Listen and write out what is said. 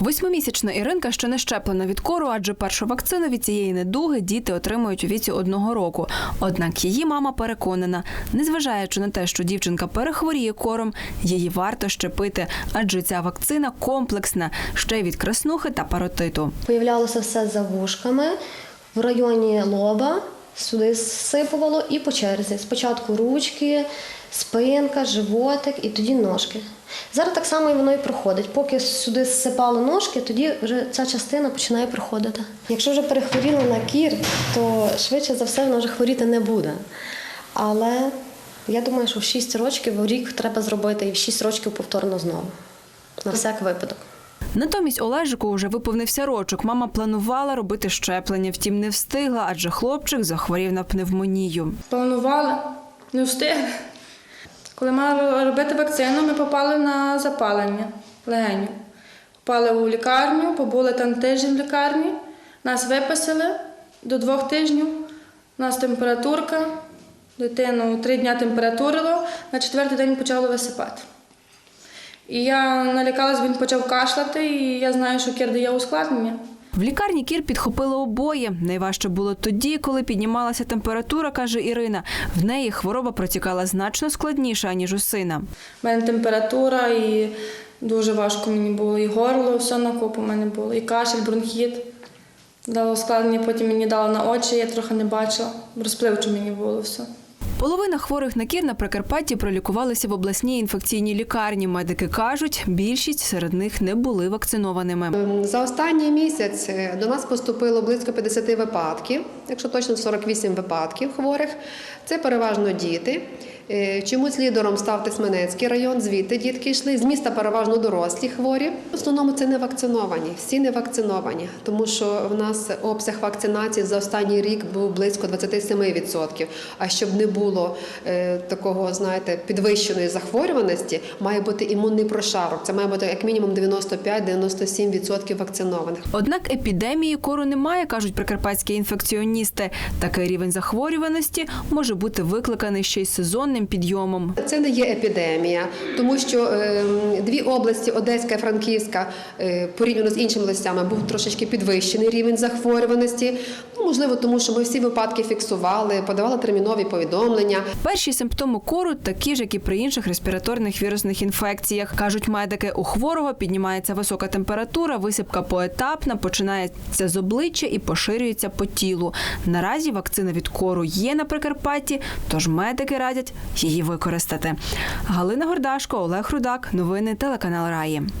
Восьмимісячна Іринка ще не щеплена від кору, адже першу вакцину від цієї недуги діти отримують у віці одного року. Однак її мама переконана, незважаючи на те, що дівчинка перехворіє кором, її варто щепити, адже ця вакцина комплексна, ще й від краснухи та паротиту. Появлялося все за вушками в районі лоба, сюди сипувало і по черзі. Спочатку ручки, спинка, животик і тоді ножки. Зараз так само і воно і проходить. Поки сюди зсипало ножки, тоді вже ця частина починає проходити. Якщо вже перехворіла на кір, то швидше за все вона вже хворіти не буде. Але я думаю, що в 6 років в рік треба зробити і в 6 років повторно знову. На всяк випадок. Натомість Олежику вже виповнився рочок. Мама планувала робити щеплення, втім не встигла, адже хлопчик захворів на пневмонію. Планували, не встигли. Коли мали робити вакцину, ми попали на запалення легенів. Попали у лікарню, побули там тиждень в лікарні, нас виписали до двох тижнів. У нас температурка, дитину три дні температурило, на четвертий день почало висипати. І я налякалась, він почав кашляти, і я знаю, що кір дає ускладнення. В лікарні кір підхопило обоє. Найважче було тоді, коли піднімалася температура, каже Ірина. В неї хвороба протікала значно складніше, аніж у сина. У мене температура і дуже важко мені було. І горло, все на купу мене було. І кашель, бронхіт. Дало складення, потім мені дало на очі, я трохи не бачила. Розпливче мені було все. Половина хворих на кір на Прикарпатті пролікувалися в обласній інфекційній лікарні. Медики кажуть, більшість серед них не були вакцинованими. За останній місяць е, до нас поступило близько 50 випадків, якщо точно 48 випадків хворих. Це переважно діти. Е, Чомусь лідером став Тисменецький район, звідти дітки йшли. З міста переважно дорослі хворі. В основному це не вакциновані, всі не вакциновані, тому що в нас обсяг вакцинації за останній рік був близько 27%. А щоб не було е, такого, знаєте, підвищеної захворюваності, має бути імунний прошарок. Це має бути як мінімум 95-97% вакцинованих. Однак епідемії кору немає, кажуть прикарпатські інфекціоністи. Такий рівень захворюваності може бути викликаний ще й сезонним підйомом. Це не є епідемія, тому що е, дві області, Одеська і Франківська, е, порівняно з іншими областями, був трошечки підвищений рівень захворюваності. Ну, можливо, тому що ми всі випадки фіксували, подавали термінові повідомлення. Перші симптоми кору такі ж, як і при інших респіраторних вірусних інфекціях. кажуть медики, у хворого піднімається висока температура, висипка поетапна, починається з обличчя і поширюється по тілу. Наразі вакцина від кору є на Прикарпатті, тож медики радять її використати. Галина Гордашко, Олег Рудак, новини телеканал Раї.